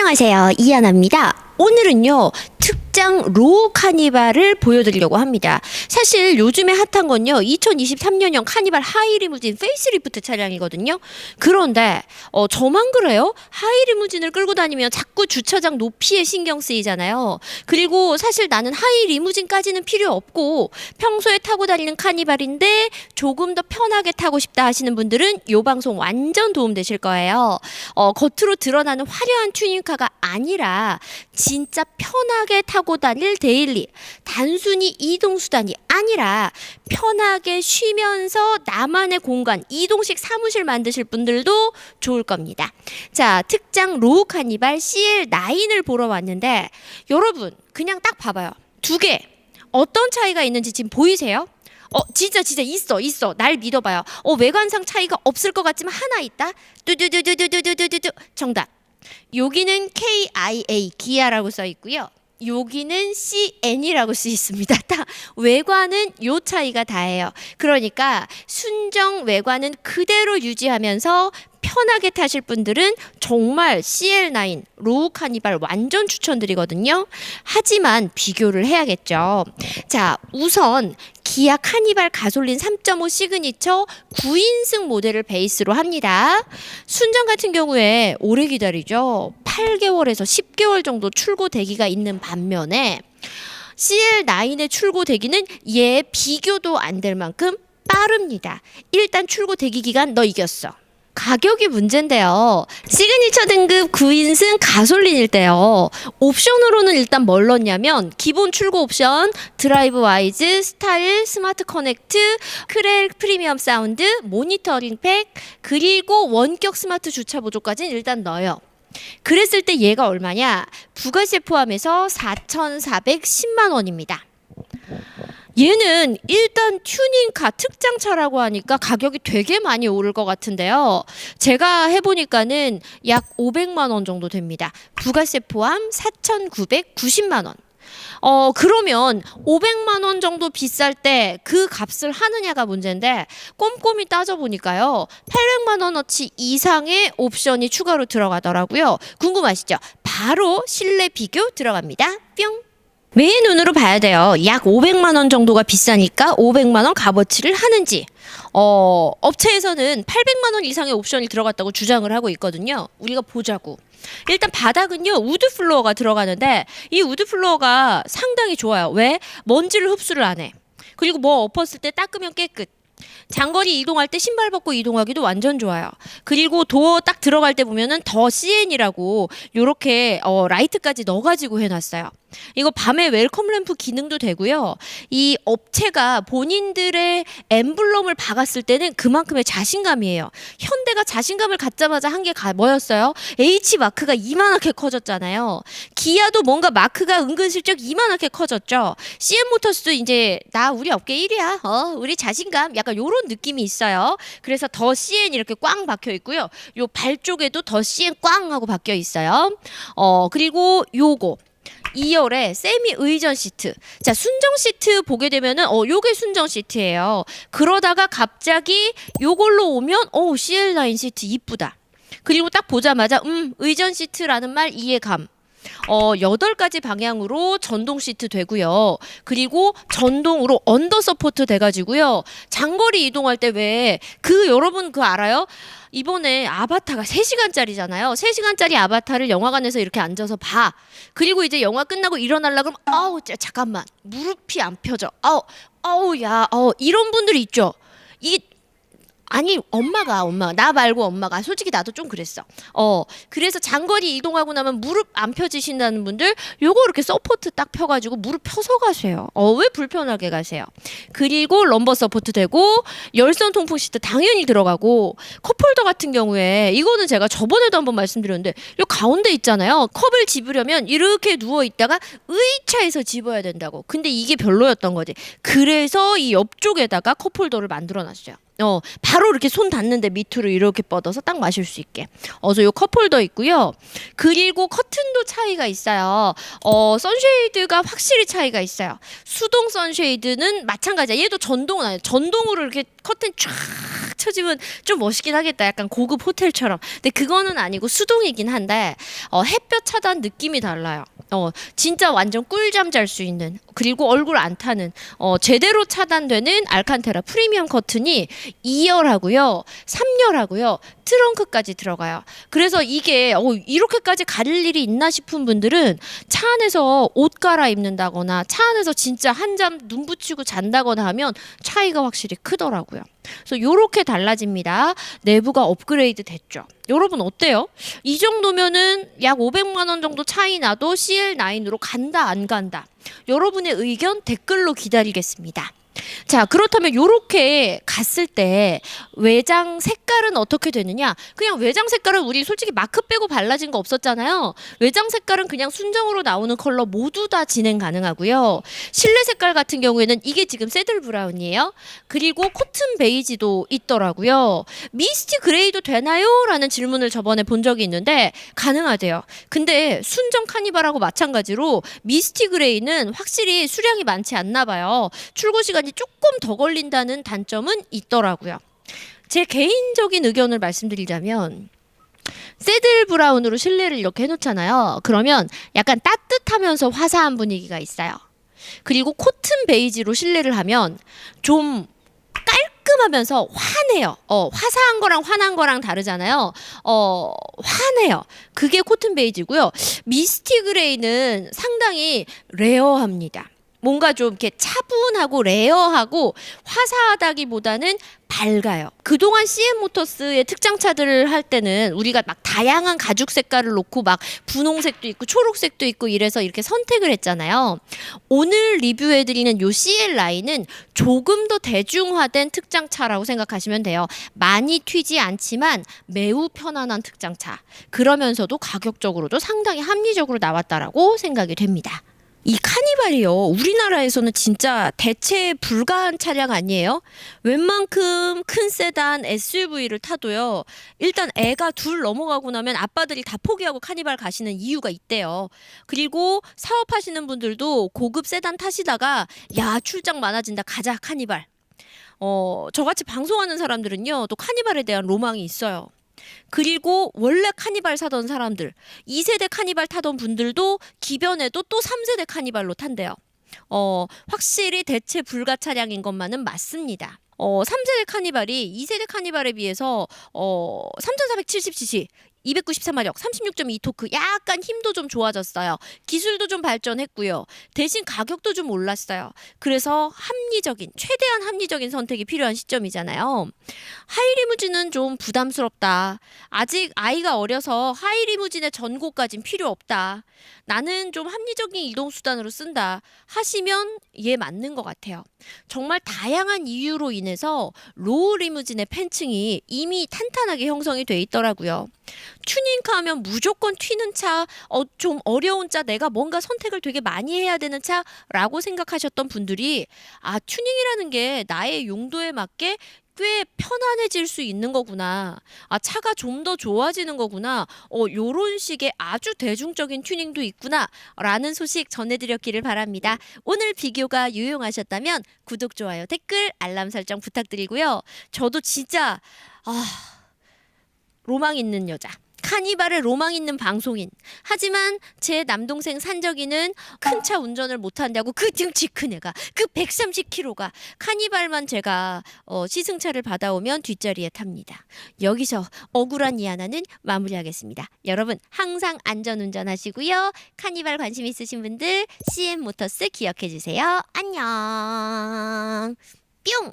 안녕하세요. 이하나입니다. 오늘은요, 특 장 로우 카니발을 보여드리려고 합니다. 사실 요즘에 핫한 건요, 2023년형 카니발 하이리무진 페이스리프트 차량이거든요. 그런데, 어, 저만 그래요? 하이리무진을 끌고 다니면 자꾸 주차장 높이에 신경 쓰이잖아요. 그리고 사실 나는 하이리무진까지는 필요 없고, 평소에 타고 다니는 카니발인데, 조금 더 편하게 타고 싶다 하시는 분들은 요 방송 완전 도움 되실 거예요. 어, 겉으로 드러나는 화려한 튜닝카가 아니라, 진짜 편하게 타고 다닐 데일리 단순히 이동 수단이 아니라 편하게 쉬면서 나만의 공간 이동식 사무실 만드실 분들도 좋을 겁니다. 자, 특장 로우 카니발 CL9을 보러 왔는데 여러분 그냥 딱 봐봐요. 두 개. 어떤 차이가 있는지 지금 보이세요? 어 진짜 진짜 있어 있어 날 믿어봐요 어 외관상 차이가 없을 것 같지만 하나 있다 뚜두두두두두두두두 정답 여기는 KIA 기아라고 써 있고요. 여기는 CN이라고 쓰 있습니다. 다 외관은 요 차이가 다예요. 그러니까 순정 외관은 그대로 유지하면서 편하게 타실 분들은 정말 CL9 로우 카니발 완전 추천드리거든요. 하지만 비교를 해야겠죠. 자, 우선 기아 카니발 가솔린 3.5 시그니처 9인승 모델을 베이스로 합니다. 순정 같은 경우에 오래 기다리죠. 8개월에서 10개월 정도 출고 대기가 있는 반면에 CL9의 출고 대기는 얘 비교도 안 될 만큼 빠릅니다. 일단 출고 대기 기간 너 이겼어. 가격이 문제인데요. 시그니처 등급 9인승 가솔린일 때요. 옵션으로는 일단 뭘 넣냐면 기본 출고 옵션, 드라이브 와이즈, 스타일, 스마트 커넥트, 크렐 프리미엄 사운드, 모니터링 팩, 그리고 원격 스마트 주차 보조까지는 일단 넣어요. 그랬을 때 얘가 얼마냐? 부가세 포함해서 4,410만 원입니다. 얘는 일단 튜닝카 특장차라고 하니까 가격이 되게 많이 오를 것 같은데요. 제가 해보니까는 약 500만 원 정도 됩니다. 부가세 포함 4,990만 원. 어 그러면 500만 원 정도 비쌀 때 그 값을 하느냐가 문제인데 꼼꼼히 따져 보니까요 800만 원어치 이상의 옵션이 추가로 들어가더라고요 궁금하시죠? 바로 실내 비교 들어갑니다 뿅 매의 눈으로 봐야 돼요. 약 500만 원 정도가 비싸니까 500만 원 값어치를 하는지. 어, 업체에서는 800만 원 이상의 옵션이 들어갔다고 주장을 하고 있거든요. 우리가 보자고. 일단 바닥은요 우드 플로어가 들어가는데 이 우드 플로어가 상당히 좋아요. 왜? 먼지를 흡수를 안 해. 그리고 뭐 엎었을 때 닦으면 깨끗. 장거리 이동할 때 신발 벗고 이동하기도 완전 좋아요. 그리고 도어 딱 들어갈 때 보면은 더 CN이라고 요렇게 어, 라이트까지 넣어가지고 해놨어요. 이거 밤에 웰컴 램프 기능도 되고요. 이 업체가 본인들의 엠블럼을 박았을 때는 그만큼의 자신감이에요. 현대 가 자신감을 갖자마자 한 게 뭐였어요? H 마크가 이만하게 커졌잖아요. 기아도 뭔가 마크가 은근슬쩍 이만하게 커졌죠. CM 모터스도 이제 나 우리 업계 1위야. 어, 우리 자신감 약간 요런 느낌이 있어요. 그래서 더 CN 이렇게 꽝 박혀 있고요. 요 발 쪽에도 더 CN 꽝 하고 박혀 있어요. 어, 그리고 요거 2열에 세미 의전 시트. 자, 순정 시트 보게 되면은 어 요게 순정 시트예요. 그러다가 갑자기 요걸로 오면 어 CL9 시트 이쁘다. 그리고 딱 보자마자 음, 의전 시트라는 말 이해감. 어, 8가지 방향으로 전동 시트 되고요. 그리고 전동으로 언더 서포트 돼가지고요. 장거리 이동할 때 왜 그 여러분 그 알아요? 이번에 아바타가 3시간짜리잖아요. 3시간짜리 아바타를 영화관에서 이렇게 앉아서 봐. 그리고 이제 영화 끝나고 일어나려 그러면 아우 자, 잠깐만 무릎이 안 펴져. 아우 아우 야, 어 이런 분들 있죠. 이 아니 엄마가 엄마 나 말고 엄마가 솔직히 나도 좀 그랬어. 어 그래서 장거리 이동하고 나면 무릎 안 펴지신다는 분들 요거 이렇게 서포트 딱 펴가지고 무릎 펴서 가세요. 어 왜 불편하게 가세요? 그리고 럼버 서포트 되고 열선 통풍 시트 당연히 들어가고 컵홀더 같은 경우에 이거는 제가 저번에도 한번 말씀드렸는데 요 가운데 있잖아요. 컵을 집으려면 이렇게 누워 있다가 의차에서 집어야 된다고. 근데 이게 별로였던 거지. 그래서 이 옆쪽에다가 컵홀더를 만들어 놨어요. 어, 바로 이렇게 손 닿는데 밑으로 이렇게 뻗어서 딱 마실 수 있게. 어서 요 컵홀더 있고요. 그리고 커튼도 차이가 있어요. 어, 선쉐이드가 확실히 차이가 있어요. 수동 선쉐이드는 마찬가지야. 얘도 전동은 아니에요. 전동으로 이렇게 커튼 쫙 쳐지면 좀 멋있긴 하겠다. 약간 고급 호텔처럼. 근데 그거는 아니고 수동이긴 한데 어, 햇볕 차단 느낌이 달라요. 어, 진짜 완전 꿀잠 잘 수 있는 그리고 얼굴 안 타는 어, 제대로 차단되는 알칸테라 프리미엄 커튼이 2열하고요, 3열하고요, 트렁크까지 들어가요. 그래서 이게 어, 이렇게까지 가릴 일이 있나 싶은 분들은 차 안에서 옷 갈아입는다거나 차 안에서 진짜 한 잠 눈 붙이고 잔다거나 하면 차이가 확실히 크더라고요. 그래서 요렇게 달라집니다. 내부가 업그레이드 됐죠. 여러분 어때요? 이 정도면은 약 500만 원 정도 차이 나도 CL9으로 간다 안 간다. 여러분의 의견 댓글로 기다리겠습니다. 자, 그렇다면 요렇게 갔을 때 외장 색깔은 어떻게 되느냐? 그냥 외장 색깔은 우리 솔직히 마크 빼고 발라진 거 없었잖아요. 외장 색깔은 그냥 순정으로 나오는 컬러 모두 다 진행 가능하고요. 실내 색깔 같은 경우에는 이게 지금 새들 브라운이에요. 그리고 코튼 베이지도 있더라고요. 미스티 그레이도 되나요? 라는 질문을 저번에 본 적이 있는데 가능하대요. 근데 순정 카니발하고 마찬가지로 미스티 그레이는 확실히 수량이 많지 않나 봐요. 출고 시간이 조금 더 걸린다는 단점은 있더라고요. 제 개인적인 의견을 말씀드리자면 새들 브라운으로 실내를 이렇게 해놓잖아요. 그러면 약간 따뜻하면서 화사한 분위기가 있어요. 그리고 코튼 베이지로 실내를 하면 좀 깔끔하면서 환해요. 어, 화사한 거랑 환한 거랑 다르잖아요. 어, 환해요. 그게 코튼 베이지고요. 미스티 그레이는 상당히 레어합니다. 뭔가 좀 이렇게 차분하고 레어하고 화사하다기보다는 밝아요. 그동안 CM 모터스의 특장차들을 할 때는 우리가 막 다양한 가죽 색깔을 놓고 막 분홍색도 있고 초록색도 있고 이래서 이렇게 선택을 했잖아요. 오늘 리뷰해 드리는 요 CL 라인은 조금 더 대중화된 특장차라고 생각하시면 돼요. 많이 튀지 않지만 매우 편안한 특장차. 그러면서도 가격적으로도 상당히 합리적으로 나왔다라고 생각이 됩니다. 이 카니발이요. 우리나라에서는 진짜 대체 불가한 차량 아니에요? 웬만큼 큰 세단 SUV를 타도요. 일단 애가 둘 넘어가고 나면 아빠들이 다 포기하고 카니발 가시는 이유가 있대요. 그리고 사업하시는 분들도 고급 세단 타시다가 야 출장 많아진다 가자 카니발. 어 저같이 방송하는 사람들은요 또 카니발에 대한 로망이 있어요. 그리고 원래 카니발 사던 사람들, 2세대 카니발 타던 분들도 기변에도 또 3세대 카니발로 탄대요. 어, 확실히 대체 불가 차량인 것만은 맞습니다. 어, 3세대 카니발이 2세대 카니발에 비해서 어, 3470cc 293마력, 36.2 토크, 약간 힘도 좀 좋아졌어요. 기술도 좀 발전했고요. 대신 가격도 좀 올랐어요. 그래서 합리적인, 최대한 합리적인 선택이 필요한 시점이잖아요. 하이리무진은 좀 부담스럽다. 아직 아이가 어려서 하이리무진의 전고까진 필요 없다. 나는 좀 합리적인 이동수단으로 쓴다. 하시면 얘 맞는 것 같아요. 정말 다양한 이유로 인해서 로우 리무진의 팬층이 이미 탄탄하게 형성이 돼 있더라고요. 튜닝카 하면 무조건 튀는 차, 어, 좀 어려운 차, 내가 뭔가 선택을 되게 많이 해야 되는 차라고 생각하셨던 분들이 아, 튜닝이라는 게 나의 용도에 맞게 꽤 편안해질 수 있는 거구나. 아, 차가 좀 더 좋아지는 거구나. 어, 요런 식의 아주 대중적인 튜닝도 있구나. 라는 소식 전해드렸기를 바랍니다. 오늘 비교가 유용하셨다면 구독, 좋아요, 댓글, 알람 설정 부탁드리고요. 저도 진짜, 아, 로망 있는 여자. 카니발의 로망 있는 방송인. 하지만 제 남동생 산적이는 큰 차 운전을 못 한다고 그 등치 큰 애가 그 130kg가 카니발만 제가 어, 시승차를 받아오면 뒷자리에 탑니다. 여기서 억울한 이 하나는 마무리하겠습니다. 여러분 항상 안전 운전하시고요. 카니발 관심 있으신 분들 CM 모터스 기억해 주세요. 안녕. 뿅.